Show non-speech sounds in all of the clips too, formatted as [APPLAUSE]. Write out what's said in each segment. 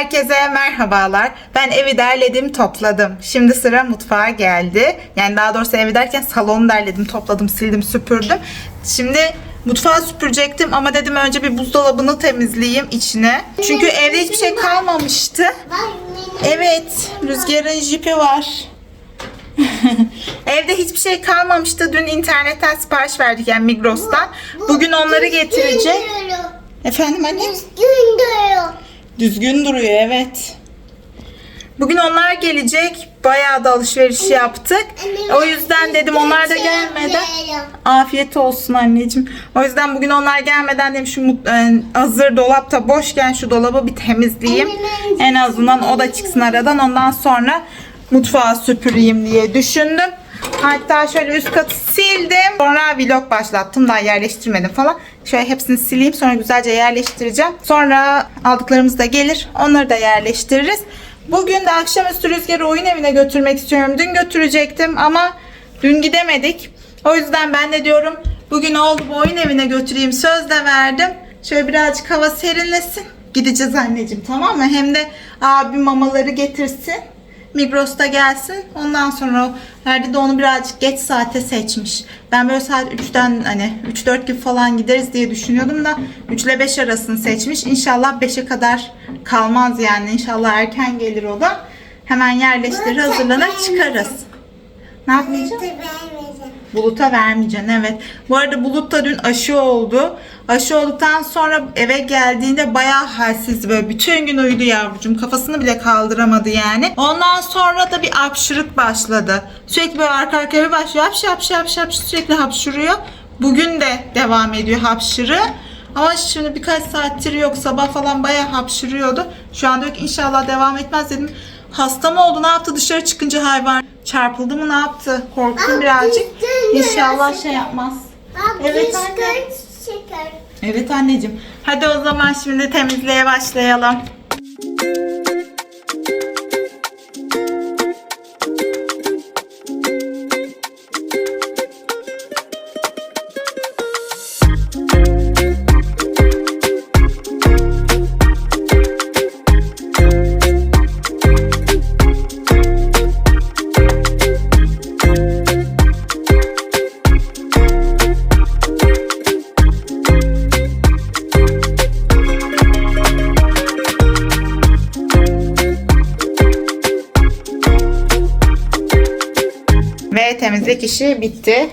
Herkese merhabalar. Ben evi derledim, topladım. Şimdi sıra mutfağa geldi. Yani daha doğrusu evi derken salonu derledim, topladım, sildim, süpürdüm. Şimdi mutfağı süpürecektim ama dedim önce bir buzdolabını temizleyeyim içine. Çünkü evde hiçbir şey kalmamıştı. Evet, Rüzgar'ın jipi var. [LAUGHS] Evde hiçbir şey kalmamıştı. Dün internetten sipariş verdik yani Migros'tan. Bugün onları getirecek. Efendim anne? Duruyor. Düzgün duruyor evet. Bugün onlar gelecek. Bayağı da alışveriş yaptık. O yüzden dedim onlar da gelmeden afiyet olsun anneciğim. O yüzden bugün onlar gelmeden dedim şu e, hazır dolapta boşken şu dolabı bir temizleyeyim. En azından o da çıksın aradan. Ondan sonra mutfağı süpüreyim diye düşündüm. Hatta şöyle üst katı sildim. Sonra vlog başlattım. Daha yerleştirmedim falan. Şöyle hepsini sileyim. Sonra güzelce yerleştireceğim. Sonra aldıklarımız da gelir. Onları da yerleştiririz. Bugün de akşamüstü Rüzgar'ı oyun evine götürmek istiyorum. Dün götürecektim ama dün gidemedik. O yüzden ben de diyorum bugün oldu bu oyun evine götüreyim. Söz de verdim. Şöyle birazcık hava serinlesin. Gideceğiz anneciğim tamam mı? Hem de abi mamaları getirsin. Migros'ta gelsin. Ondan sonra Ferdi de onu birazcık geç saate seçmiş. Ben böyle saat 3'ten hani 3-4 gibi falan gideriz diye düşünüyordum da 3 ile 5 arasını seçmiş. İnşallah 5'e kadar kalmaz yani. İnşallah erken gelir o da. Hemen yerleştirir hazırlanır çıkarız. Ne yapmayacağım? Bulut'a vermeyeceksin evet. Bu arada Bulut da dün aşı oldu. Aşı olduktan sonra eve geldiğinde bayağı halsizdi böyle. Bütün gün uyudu yavrucuğum. Kafasını bile kaldıramadı yani. Ondan sonra da bir hapşırık başladı. Sürekli böyle arka arkaya bir başlıyor. Hapş hapş hapş hapş sürekli hapşırıyor. Bugün de devam ediyor hapşırı. Ama şimdi birkaç saattir yok. Sabah falan bayağı hapşırıyordu. Şu anda yok inşallah devam etmez dedim. Hasta mı oldu? Ne yaptı? Dışarı çıkınca hayvan çarpıldı mı? Ne yaptı? Korktum Aa, birazcık. düştün? İnşallah şey yapmaz. Evet anne. Şeker. Evet anneciğim. Hadi o zaman şimdi temizliğe başlayalım. Temizlik işi bitti.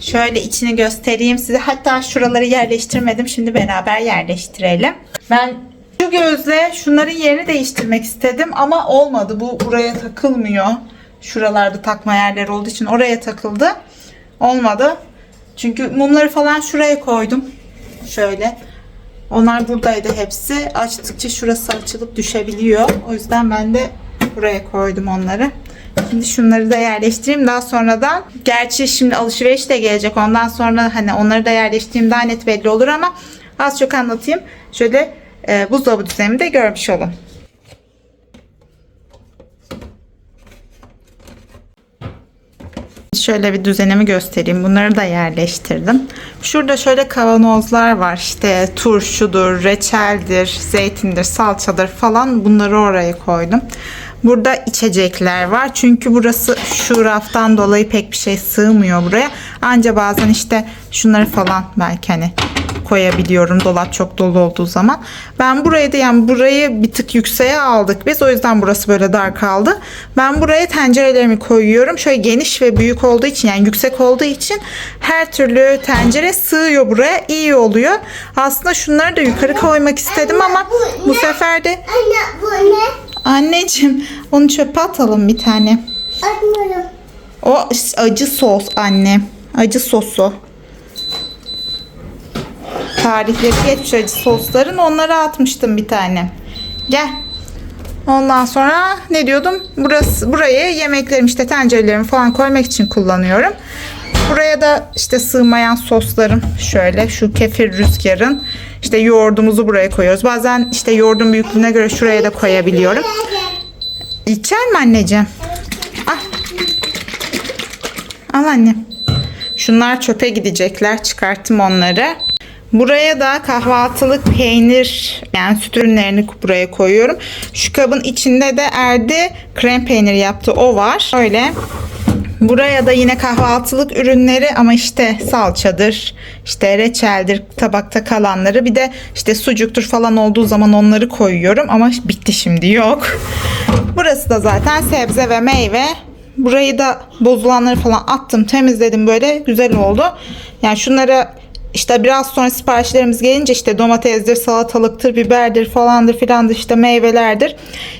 Şöyle içini göstereyim size. Hatta şuraları yerleştirmedim. Şimdi beraber yerleştirelim. Ben şu gözle şunların yerini değiştirmek istedim ama olmadı. Bu buraya takılmıyor. Şuralarda takma yerleri olduğu için oraya takıldı. Olmadı. Çünkü mumları falan şuraya koydum. Şöyle. Onlar buradaydı hepsi. Açtıkça şurası açılıp düşebiliyor. O yüzden ben de buraya koydum onları. Şimdi şunları da yerleştireyim. Daha sonradan gerçi şimdi alışveriş de gelecek. Ondan sonra hani onları da yerleştireyim daha net belli olur ama az çok anlatayım. Şöyle e, buzdolabı düzenimi de görmüş olun. Şöyle bir düzenimi göstereyim. Bunları da yerleştirdim. Şurada şöyle kavanozlar var. İşte turşudur, reçeldir, zeytindir, salçadır falan. Bunları oraya koydum. Burada içecekler var. Çünkü burası şu raftan dolayı pek bir şey sığmıyor buraya. Anca bazen işte şunları falan belki hani koyabiliyorum dolap çok dolu olduğu zaman. Ben burayı da yani burayı bir tık yükseğe aldık biz. O yüzden burası böyle dar kaldı. Ben buraya tencerelerimi koyuyorum. Şöyle geniş ve büyük olduğu için yani yüksek olduğu için her türlü tencere sığıyor buraya. iyi oluyor. Aslında şunları da yukarı koymak istedim ama bu sefer de Anne bu ne? Anneciğim onu çöpe atalım bir tane. Atmıyorum. O acı sos anne. Acı sosu. Tarifleri geçmiş acı sosların. Onları atmıştım bir tane. Gel. Ondan sonra ne diyordum? Burası burayı yemeklerim işte tencerelerimi falan koymak için kullanıyorum. Buraya da işte sığmayan soslarım şöyle şu kefir rüzgarın işte yoğurdumuzu buraya koyuyoruz. Bazen işte yoğurdun büyüklüğüne göre şuraya da koyabiliyorum. İçer mi anneciğim? Ah. Al anne. Şunlar çöpe gidecekler. Çıkarttım onları. Buraya da kahvaltılık peynir yani süt ürünlerini buraya koyuyorum. Şu kabın içinde de Erdi krem peyniri yaptı. O var. Öyle. Buraya da yine kahvaltılık ürünleri ama işte salçadır, işte reçeldir, tabakta kalanları. Bir de işte sucuktur falan olduğu zaman onları koyuyorum ama bitti şimdi yok. Burası da zaten sebze ve meyve. Burayı da bozulanları falan attım, temizledim böyle güzel oldu. Yani şunları işte biraz sonra siparişlerimiz gelince işte domatesdir, salatalıktır, biberdir falandır filandır işte meyvelerdir.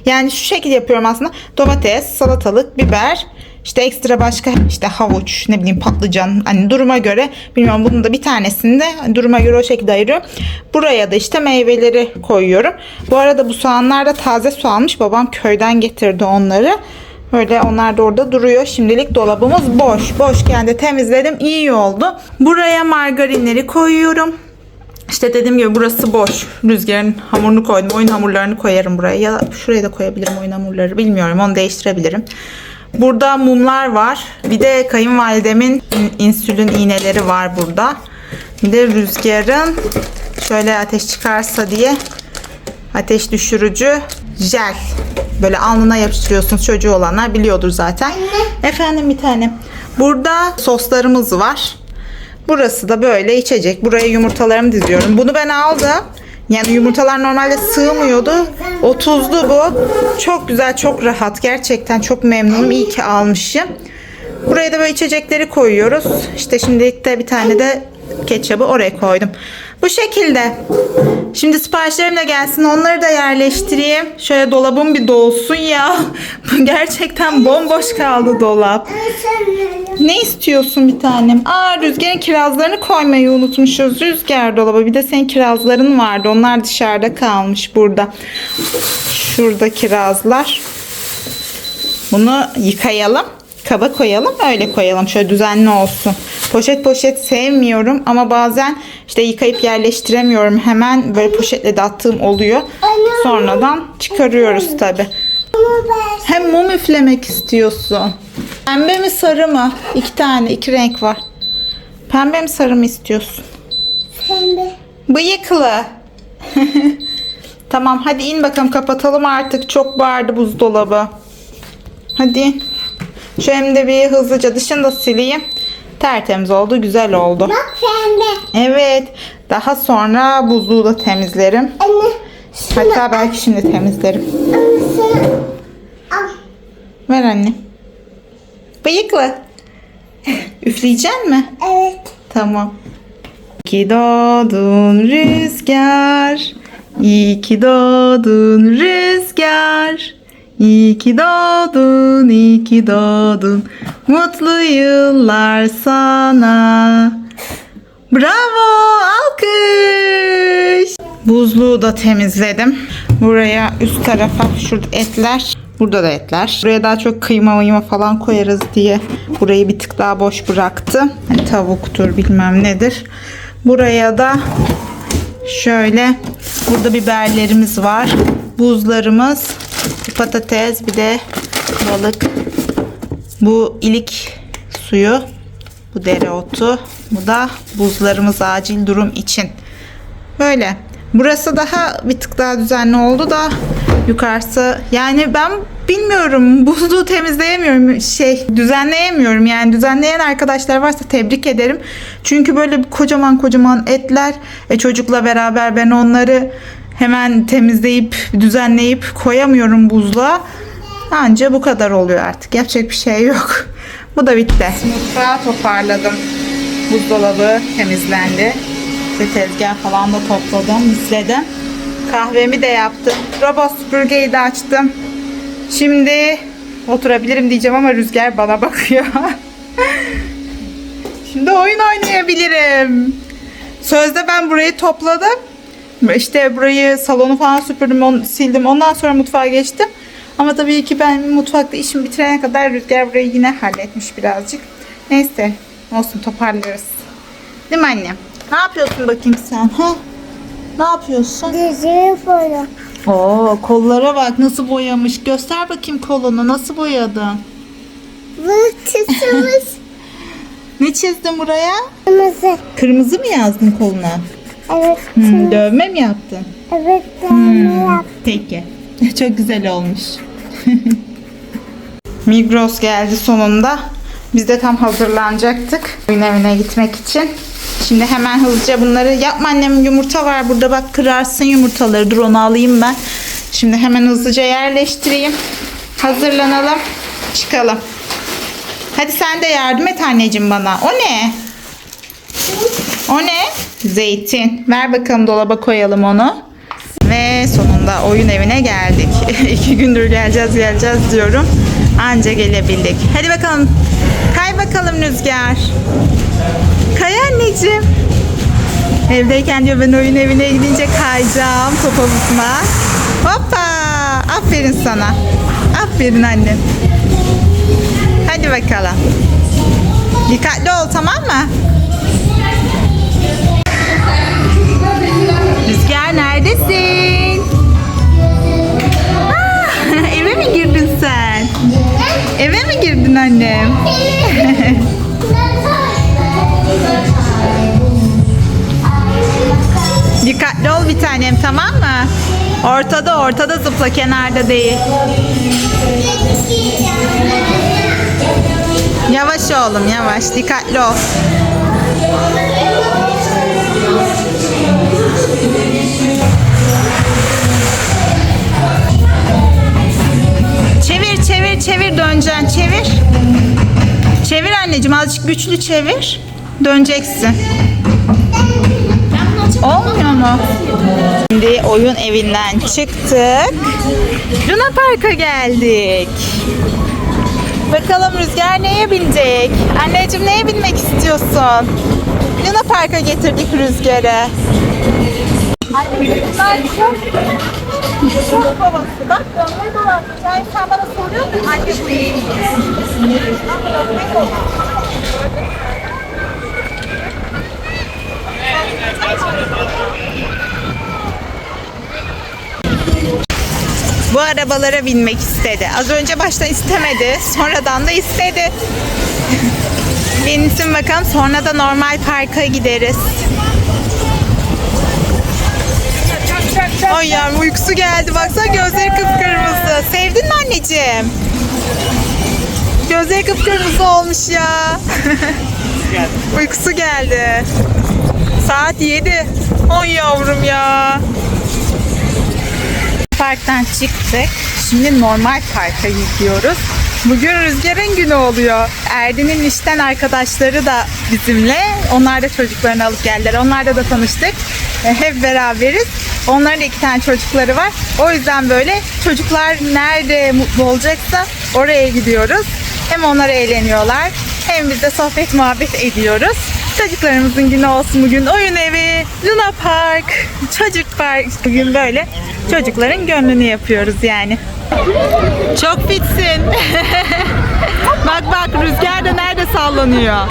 Yani şu şekilde yapıyorum aslında. Domates, salatalık, biber, işte ekstra başka işte havuç, ne bileyim patlıcan hani duruma göre bilmiyorum bunun da bir tanesini de duruma göre o şekilde ayırıyorum. Buraya da işte meyveleri koyuyorum. Bu arada bu soğanlar da taze soğanmış. Babam köyden getirdi onları. Böyle onlar da orada duruyor. Şimdilik dolabımız boş. Boşken de temizledim. İyi oldu. Buraya margarinleri koyuyorum. İşte dediğim gibi burası boş. Rüzgarın hamurunu koydum. Oyun hamurlarını koyarım buraya. Ya şuraya da koyabilirim oyun hamurları. Bilmiyorum. Onu değiştirebilirim. Burada mumlar var. Bir de kayınvalidemin in- insülin iğneleri var burada. Bir de rüzgarın şöyle ateş çıkarsa diye ateş düşürücü jel. Böyle alnına yapıştırıyorsunuz çocuğu olanlar biliyordur zaten. Efendim bir tane. Burada soslarımız var. Burası da böyle içecek. Buraya yumurtalarımı diziyorum. Bunu ben aldım. Yani yumurtalar normalde sığmıyordu. 30'lu bu. Çok güzel, çok rahat. Gerçekten çok memnunum. İyi ki almışım. Buraya da böyle içecekleri koyuyoruz. İşte şimdilik de bir tane de ketçabı oraya koydum. Bu şekilde. Şimdi siparişlerim de gelsin. Onları da yerleştireyim. Şöyle dolabım bir dolsun ya. [LAUGHS] Gerçekten bomboş kaldı dolap. Ne istiyorsun bir tanem? Aa Rüzgar'ın kirazlarını koymayı unutmuşuz. Rüzgar dolaba. Bir de senin kirazların vardı. Onlar dışarıda kalmış burada. Şurada kirazlar. Bunu yıkayalım. Kaba koyalım. Öyle koyalım. Şöyle düzenli olsun. Poşet poşet sevmiyorum ama bazen işte yıkayıp yerleştiremiyorum. Hemen böyle poşetle de attığım oluyor. Sonradan çıkarıyoruz tabi. Hem mum üflemek istiyorsun. Pembe mi sarı mı? İki tane, iki renk var. Pembe mi sarı mı istiyorsun? Pembe. Bıyıklı. [LAUGHS] tamam hadi in bakalım kapatalım artık. Çok bağırdı buzdolabı. Hadi. Hem de bir hızlıca dışını da sileyim. Tertemiz oldu, güzel oldu. Bak pembe. Evet. Daha sonra buzluğu da temizlerim. Anne. Şunu Hatta belki şimdi temizlerim. Anne şunu al. Ver anne. Bıyıklı. [LAUGHS] Üfleyecek mi? Evet. Tamam. İyi doğdun rüzgar. İyi ki doğdun rüzgar. İyi ki doğdun, iyi ki doğdun. Mutlu yıllar sana. Bravo, alkış. Buzluğu da temizledim. Buraya üst tarafa şurada etler. Burada da etler. Buraya daha çok kıyma mıyma falan koyarız diye burayı bir tık daha boş bıraktım. Hani tavuktur bilmem nedir. Buraya da şöyle burada biberlerimiz var. Buzlarımız, patates, bir de balık. Bu ilik suyu, bu dereotu, bu da buzlarımız acil durum için. Böyle. Burası daha bir tık daha düzenli oldu da yukarısı yani ben bilmiyorum [LAUGHS] buzluğu temizleyemiyorum şey düzenleyemiyorum yani düzenleyen arkadaşlar varsa tebrik ederim çünkü böyle kocaman kocaman etler e, çocukla beraber ben onları hemen temizleyip düzenleyip koyamıyorum buzluğa anca bu kadar oluyor artık yapacak bir şey yok [LAUGHS] bu da bitti mutfağı toparladım buzdolabı temizlendi işte tezgah falan da topladım, misledim. Kahvemi de yaptım. Robot süpürgeyi de açtım. Şimdi oturabilirim diyeceğim ama Rüzgar bana [LAUGHS] bakıyor. Şimdi oyun oynayabilirim. Sözde ben burayı topladım. İşte burayı salonu falan süpürdüm, on- sildim. Ondan sonra mutfağa geçtim. Ama tabii ki ben mutfakta işimi bitirene kadar Rüzgar burayı yine halletmiş birazcık. Neyse olsun toparlarız. Değil mi annem? Ne yapıyorsun bakayım sen? Ha? Ne yapıyorsun? Dizimi. Oo kollara bak nasıl boyamış. Göster bakayım kolunu nasıl boyadın? Bu çizimiz [LAUGHS] Ne çizdin buraya? kırmızı. Kırmızı mı yazdın koluna? Evet. Hmm, dövme mi yaptın? Evet. Ben yap. Peki. [LAUGHS] Çok güzel olmuş. [LAUGHS] Migros geldi sonunda. Biz de tam hazırlanacaktık oyun evine gitmek için. Şimdi hemen hızlıca bunları yapma annem yumurta var burada bak kırarsın yumurtaları dur onu alayım ben. Şimdi hemen hızlıca yerleştireyim. Hazırlanalım. Çıkalım. Hadi sen de yardım et anneciğim bana. O ne? O ne? Zeytin. Ver bakalım dolaba koyalım onu. Ve sonunda oyun evine geldik. [LAUGHS] İki gündür geleceğiz geleceğiz diyorum. Anca gelebildik. Hadi bakalım. Kay bakalım Rüzgar. Kay anneciğim. Evdeyken diyor ben oyun evine gidince kayacağım top havuzuna. Hoppa. Aferin sana. Aferin annem. Hadi bakalım. Dikkatli ol tamam mı? Ortada zıpla kenarda değil. Yavaş oğlum yavaş dikkatli ol. Çevir çevir çevir döneceksin çevir. Çevir anneciğim azıcık güçlü çevir. Döneceksin. Olmuyor mu? Şimdi oyun evinden çıktık. Luna Park'a geldik. Bakalım Rüzgar neye binecek? Anneciğim neye binmek istiyorsun? Luna Park'a getirdik Rüzgar'ı. Bunlar çok çok babası. Bak dönme dolap. Yani sen bana soruyorsun anne bu iyi mi? Bak, dönme dolap. Bu arabalara binmek istedi. Az önce baştan istemedi. Sonradan da istedi. [LAUGHS] Binsin bakalım. Sonra da normal parka gideriz. Ay yavrum uykusu geldi. Baksana gözleri kıpkırmızı. Sevdin mi anneciğim? Gözleri kıpkırmızı olmuş ya. [LAUGHS] uykusu geldi. Saat 7. Ay yavrum ya. Parktan çıktık. Şimdi normal parka gidiyoruz. Bugün Rüzgar'ın günü oluyor. Erdin'in işten arkadaşları da bizimle. Onlar da çocuklarını alıp geldiler. Onlarla da tanıştık. E, Hep beraberiz. Onların da iki tane çocukları var. O yüzden böyle çocuklar nerede mutlu olacaksa oraya gidiyoruz. Hem onlar eğleniyorlar hem biz de sohbet muhabbet ediyoruz. Çocuklarımızın günü olsun bugün. Oyun evi, Luna Park, Çocuk Park. Bugün böyle çocukların gönlünü yapıyoruz yani. Çok fitsin. [LAUGHS] bak bak rüzgar da nerede sallanıyor. [LAUGHS]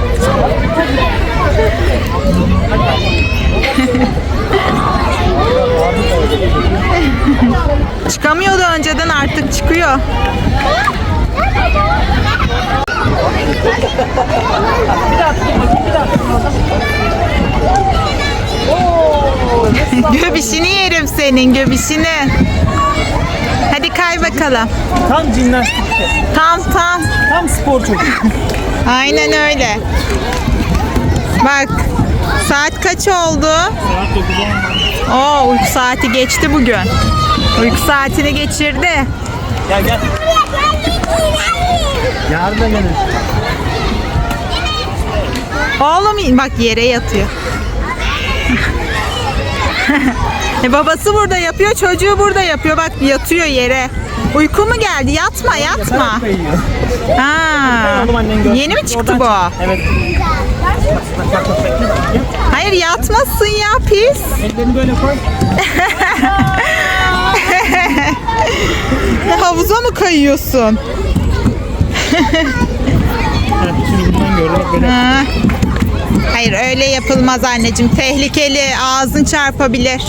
Çıkamıyordu önceden artık çıkıyor. [LAUGHS] göbişini yerim senin göbişini. Hadi kay bakalım. Tam jimnastik. Tam tam. Tam spor çocuk. Aynen öyle. Bak saat kaç oldu? Saat 9'a 10. Oo uyku saati geçti bugün. Uyku saatini geçirdi. Gel gel. Yarın da gelin. Oğlum bak yere yatıyor. [LAUGHS] e babası burada yapıyor, çocuğu burada yapıyor. Bak yatıyor yere. Uyku mu geldi? Yatma, yatma. Ha. Yeni mi çıktı bu? Evet. Hayır yatmasın ya pis. Ellerini böyle koy. [LAUGHS] Havuza mı kayıyorsun? Evet şimdi buradan gördüm. Bak böyle. Ha. Hayır öyle yapılmaz anneciğim. Tehlikeli. Ağzın çarpabilir.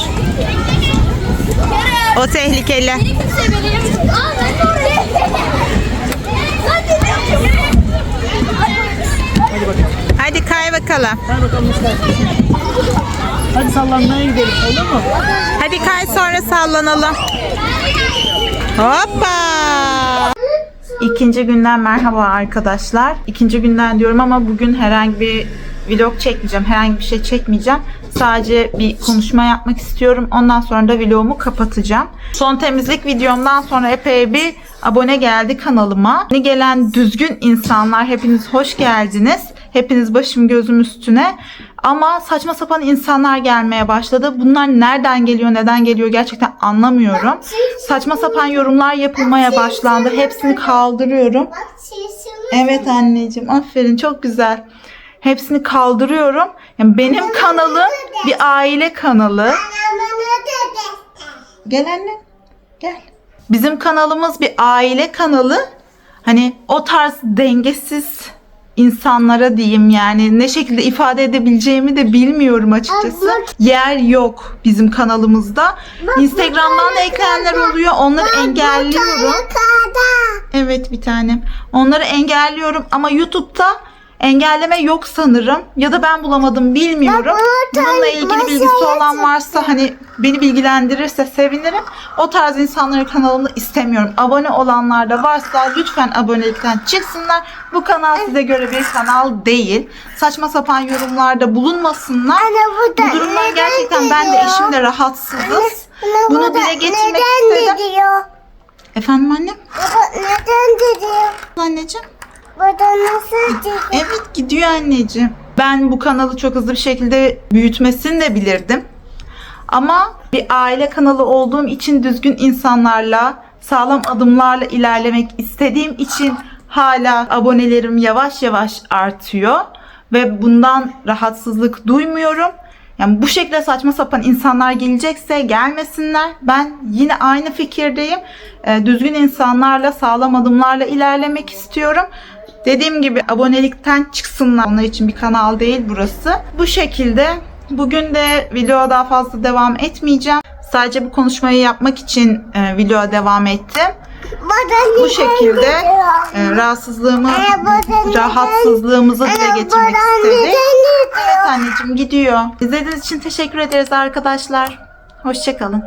O tehlikeli. Hadi kay bakalım. Hadi bakalım. Hadi sallanmaya gidelim olur mu? Hadi kay sonra sallanalım. Hoppa. İkinci günden merhaba arkadaşlar. İkinci günden diyorum ama bugün herhangi bir vlog çekmeyeceğim. Herhangi bir şey çekmeyeceğim. Sadece bir konuşma yapmak istiyorum. Ondan sonra da vlogumu kapatacağım. Son temizlik videomdan sonra epey bir abone geldi kanalıma. Yeni gelen düzgün insanlar hepiniz hoş geldiniz. Hepiniz başım gözüm üstüne. Ama saçma sapan insanlar gelmeye başladı. Bunlar nereden geliyor, neden geliyor gerçekten anlamıyorum. Saçma sapan yorumlar yapılmaya başlandı. Hepsini kaldırıyorum. Evet anneciğim aferin çok güzel. Hepsini kaldırıyorum. Yani benim kanalım bir aile kanalı. Gel anne. Gel. Bizim kanalımız bir aile kanalı. Hani o tarz dengesiz insanlara diyeyim yani ne şekilde ifade edebileceğimi de bilmiyorum açıkçası. Yer yok bizim kanalımızda. Instagram'dan da ekleyenler oluyor. Onları engelliyorum. Evet bir tanem. Onları engelliyorum ama YouTube'da engelleme yok sanırım. Ya da ben bulamadım bilmiyorum. Bununla ilgili bilgisi olan varsa hani beni bilgilendirirse sevinirim. O tarz insanları kanalımda istemiyorum. Abone olanlar da varsa lütfen abonelikten çıksınlar. Bu kanal size göre bir kanal değil. Saçma sapan yorumlarda bulunmasınlar. Bu durumdan gerçekten ben de eşimle rahatsızız. Bunu dile getirmek istedim. Efendim annem? Baba neden diyor? Anneciğim? Burada nasıl diyor? Evet gidiyor anneciğim. Ben bu kanalı çok hızlı bir şekilde büyütmesini de bilirdim. Ama bir aile kanalı olduğum için düzgün insanlarla, sağlam adımlarla ilerlemek istediğim için hala abonelerim yavaş yavaş artıyor ve bundan rahatsızlık duymuyorum. Yani bu şekilde saçma sapan insanlar gelecekse gelmesinler. Ben yine aynı fikirdeyim. Ee, düzgün insanlarla, sağlam adımlarla ilerlemek istiyorum. Dediğim gibi abonelikten çıksınlar. Onlar için bir kanal değil burası. Bu şekilde bugün de videoya daha fazla devam etmeyeceğim. Sadece bu konuşmayı yapmak için e, videoya devam ettim. Bu şekilde e, rahatsızlığımı, rahatsızlığımızı dile getirmek istedik. Evet anneciğim gidiyor. İzlediğiniz için teşekkür ederiz arkadaşlar. Hoşçakalın.